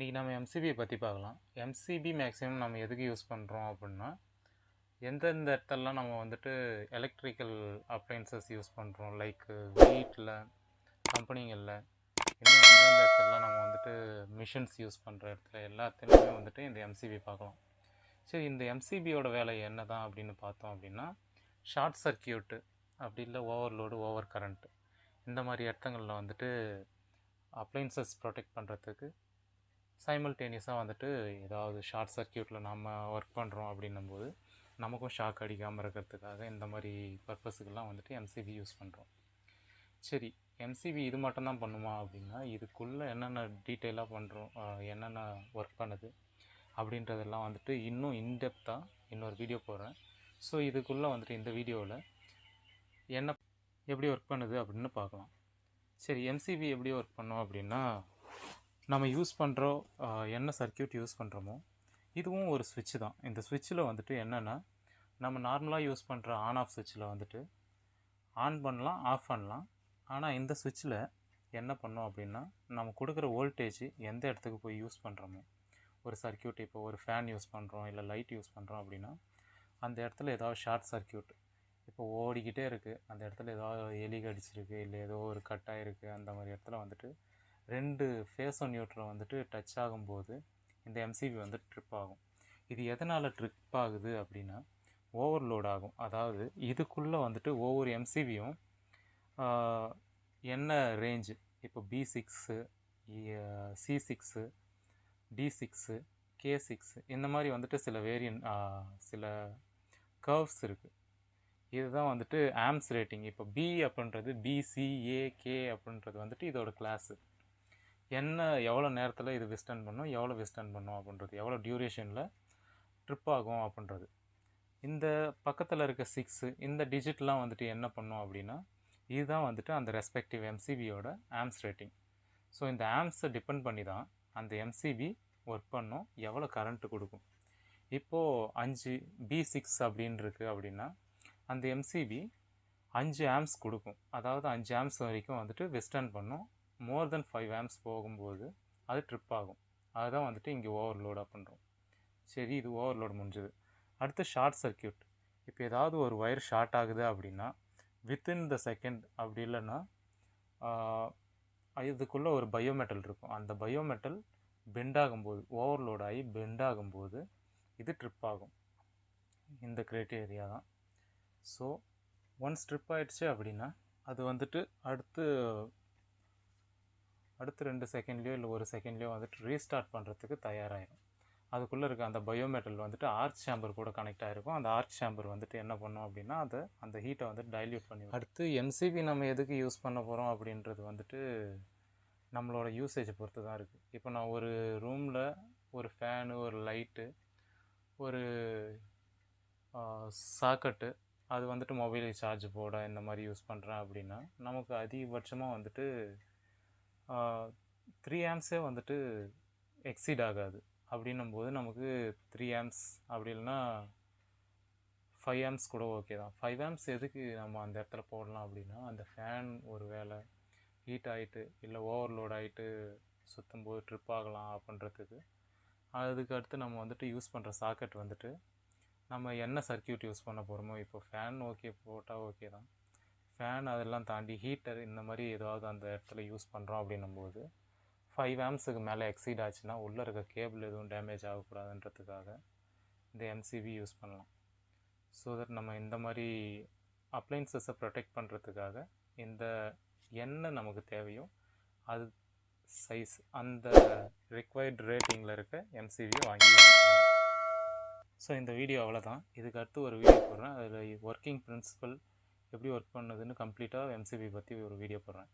இன்றைக்கி நம்ம எம்சிபியை பற்றி பார்க்கலாம். எம்சிபி மேக்ஸிமம் நம்ம எதுக்கு யூஸ் பண்ணுறோம் அப்படின்னா எந்தெந்த இடத்துலலாம் நம்ம வந்துட்டு எலக்ட்ரிக்கல் அப்ளைன்சஸ் யூஸ் பண்ணுறோம் லைக் வீட்டில் கம்பெனிகளில் இன்னும் எந்தெந்த இடத்துலலாம் நம்ம வந்துட்டு மிஷின்ஸ் யூஸ் பண்ணுற இடத்துல எல்லாத்துலேயுமே வந்துட்டு இந்த எம்சிபி பார்க்கலாம். சரி இந்த எம்சிபியோட வேலை என்ன தான் அப்படின்னு பார்த்தோம் அப்படின்னா ஷார்ட் சர்க்கியூட்டு அப்படி இல்லை ஓவர்லோடு ஓவர் கரண்ட்டு இந்த மாதிரி இடத்துங்களில் வந்துட்டு அப்ளைன்சஸ் ப்ரொடெக்ட் பண்ணுறதுக்கு சைமல்டேனியஸாக வந்துட்டு ஏதாவது ஷார்ட் சர்க்கியூட்டில் நம்ம ஒர்க் பண்ணுறோம் அப்படின்னும்போது நமக்கும் ஷாக் அடிக்காமல் இருக்கிறதுக்காக இந்த மாதிரி பர்பஸுக்கெல்லாம் வந்துட்டு எம்சிபி யூஸ் பண்ணுறோம் சரி எம்சிபி இது மட்டும்தான் பண்ணுமா அப்படின்னா இதுக்குள்ளே என்னென்ன டீட்டெயிலாக பண்ணுறோம் என்னென்ன ஒர்க் பண்ணுது அப்படின்றதெல்லாம் வந்துட்டு இன்னும் இன்டெப்த்தாக இன்னொரு வீடியோ போடுறேன். ஸோ இதுக்குள்ளே வந்துட்டு இந்த வீடியோவில் என்ன எப்படி ஒர்க் பண்ணுது அப்படின்னு பார்க்கலாம். சரி எம்சிபி எப்படி ஒர்க் பண்ணோம் அப்படின்னா நம்ம யூஸ் பண்ணுறோம் என்ன சர்க்கியூட் யூஸ் பண்ணுறோமோ இதுவும் ஒரு சுவிட்ச் தான். இந்த சுவிட்சில் வந்துட்டு என்னென்னா நம்ம நார்மலாக யூஸ் பண்ணுற ஆன் ஆஃப் சுவிட்சில் வந்துட்டு ஆன் பண்ணலாம் ஆஃப் பண்ணலாம். ஆனால் இந்த சுவிட்சில் என்ன பண்ணோம் அப்படின்னா நம்ம கொடுக்குற வோல்டேஜ் எந்த இடத்துக்கு போய் யூஸ் பண்ணுறோமோ ஒரு சர்க்கியூட் இப்போ ஒரு ஃபேன் யூஸ் பண்ணுறோம் இல்லை லைட் யூஸ் பண்ணுறோம் அப்படின்னா அந்த இடத்துல ஏதாவது ஷார்ட் சர்க்கியூட் இப்போ ஓடிக்கிட்டே இருக்குது அந்த இடத்துல ஏதாவது எலி கடிச்சிருக்கு இல்லை ஏதோ ஒரு கட் அந்த மாதிரி இடத்துல வந்துட்டு ரெண்டு ஃபேஸோ நியூட்ரல் வந்துட்டு டச் ஆகும்போது இந்த எம்சிபி வந்து ட்ரிப் ஆகும். இது எதனால் ட்ரிப் ஆகுது அப்படின்னா ஓவர்லோட் ஆகும். அதாவது இதுக்குள்ளே வந்துட்டு ஒவ்வொரு எம்சிபியும் என்ன ரேஞ்சு இப்போ B six C six D six K six இந்த மாதிரி வந்துட்டு சில வேரியன் சில கர்வ்ஸ் இருக்குது இதுதான் வந்துட்டு ஆம்ஸ் ரேட்டிங் இப்போ பி அப்படின்றது பிசிஏகே அப்படின்றது வந்துட்டு இதோட கிளாஸு என்ன எவ்வளோ நேரத்தில் இது விஸ்டன் பண்ணும் எவ்வளோ விஸ்டன் பண்ணும் அப்படின்றது எவ்வளோ டியூரேஷனில் ட்ரிப் ஆகும் அப்படின்றது. இந்த பக்கத்தில் இருக்க சிக்ஸு இந்த டிஜிட்லாம் வந்துட்டு என்ன பண்ணும் அப்படின்னா இதுதான் வந்துட்டு அந்த ரெஸ்பெக்டிவ் எம்சிபியோட ஆம்ஸ் ரேட்டிங் ஸோ இந்த ஆம்ஸை டிபெண்ட் பண்ணி தான் அந்த எம்சிபி ஒர்க் பண்ணும் எவ்வளோ கரண்ட்டு கொடுக்கும். இப்போது அஞ்சு பி சிக்ஸ் அப்படின்னு இருக்குது அப்படின்னா அந்த எம்சிபி அஞ்சு ஆம்ஸ் கொடுக்கும். அதாவது அஞ்சு ஆம்ஸ் வரைக்கும் வந்துட்டு வெஸ்டர்ன் பண்ணும் மோர் தென் ஃபைவ் ஆம்ஸ் போகும்போது அது ட்ரிப் ஆகும். அதுதான் வந்துட்டு இங்கே ஓவர்லோடாக பண்ணுறோம் சரி இது ஓவர்லோடு முடிஞ்சது. அடுத்து ஷார்ட் சர்க்கியூட் இப்போ ஏதாவது ஒரு ஒயர் ஷார்ட் ஆகுது அப்படின்னா வித்தின் த செகண்ட் அப்படி இல்லைன்னா இதுக்குள்ளே ஒரு பயோமெட்டல் இருக்கும். அந்த பயோமெட்டல் பெண்ட் ஆகும்போது ஓவர்லோட் ஆகி பெண்ட் ஆகும்போது இது ட்ரிப் ஆகும். இந்த க்ரைட்டேரியா தான். ஸோ ஒன்ஸ் ட்ரிப் ஆகிடுச்சு அப்படின்னா அது வந்துட்டு அடுத்து அடுத்து ரெண்டு செகண்ட்லேயோ இல்லை ஒரு செகண்ட்லேயோ வந்துட்டு ரீஸ்டார்ட் பண்ணுறதுக்கு தயாராகிடும் அதுக்குள்ளே இருக்க அந்த பயோமெட்டல் வந்துட்டு ஆர்ச் சாம்பர் கூட கனெக்ட் ஆகிருக்கும் அந்த ஆர்ச் சாம்பர் வந்துட்டு என்ன பண்ணும் அப்படின்னா அதை அந்த ஹீட்டை வந்துட்டு டைல்யூட் பண்ணி அடுத்து எம்சிபி நம்ம எதுக்கு யூஸ் பண்ண போகிறோம் அப்படின்றது வந்துட்டு நம்மளோட யூசேஜை பொறுத்து தான் இருக்குது இப்போ நான் ஒரு ரூமில் ஒரு ஃபேனு ஒரு லைட்டு ஒரு சாக்கெட்டு அது வந்துட்டு மொபைல் சார்ஜ் போட இந்த மாதிரி யூஸ் பண்ணுறேன் அப்படின்னா நமக்கு அதிகபட்சமாக வந்துட்டு த்ரீ ஆம்ஸே வந்துட்டு எக்ஸீட் ஆகாது. அப்படின்னும் போது நமக்கு த்ரீ ஆம்ஸ் அப்படி இல்லைன்னா ஃபைவ் ஆம்ஸ் கூட ஓகே தான். ஃபைவ் ஆம்ஸ் எதுக்கு நம்ம அந்த இடத்துல போடலாம் அப்படின்னா அந்த ஃபேன் ஒரு வேலை ஹீட் ஆகிட்டு இல்லை ஓவர்லோட் ஆகிட்டு சுற்றும் போது ட்ரிப் ஆகலாம் அப்படின்றதுக்கு. அதுக்கு அடுத்து நம்ம வந்துட்டு யூஸ் பண்ணுற சாக்கெட் வந்துட்டு நம்ம என்ன சர்க்கியூட் யூஸ் பண்ண போகிறோமோ இப்போ ஃபேன் ஓகே போட்டால் ஓகே தான். ஃபேன் அதெல்லாம் தாண்டி ஹீட்டர் இந்த மாதிரி ஏதாவது அந்த இடத்துல யூஸ் பண்ணுறோம் அப்படின்னும்போது ஃபைவ் ஆம்ஸுக்கு மேலே எக்ஸீட் ஆச்சுன்னா உள்ளே இருக்க கேபிள் எதுவும் டேமேஜ் ஆகக்கூடாதுன்றதுக்காக இந்த எம்சிபி யூஸ் பண்ணலாம். ஸோ தட் நம்ம இந்த மாதிரி அப்ளைன்சஸை ப்ரொடெக்ட் பண்ணுறதுக்காக இந்த என்ன நமக்கு தேவையோ அது சைஸ் அந்த ரிக்வயர்ட் ரேட்டிங்கில் இருக்க எம்சிபியை வாங்கி ஸோ இந்த வீடியோ அவ்வளோதான் இதுக்கு அடுத்து ஒரு வீடியோ போடுறேன். அதில் ஒர்க்கிங் பிரின்சிபல் எப்படி ஒர்க் பண்ணுதுன்னு கம்ப்ளீட்டாக எம்சிபி பற்றி ஒரு வீடியோ போடுறேன்.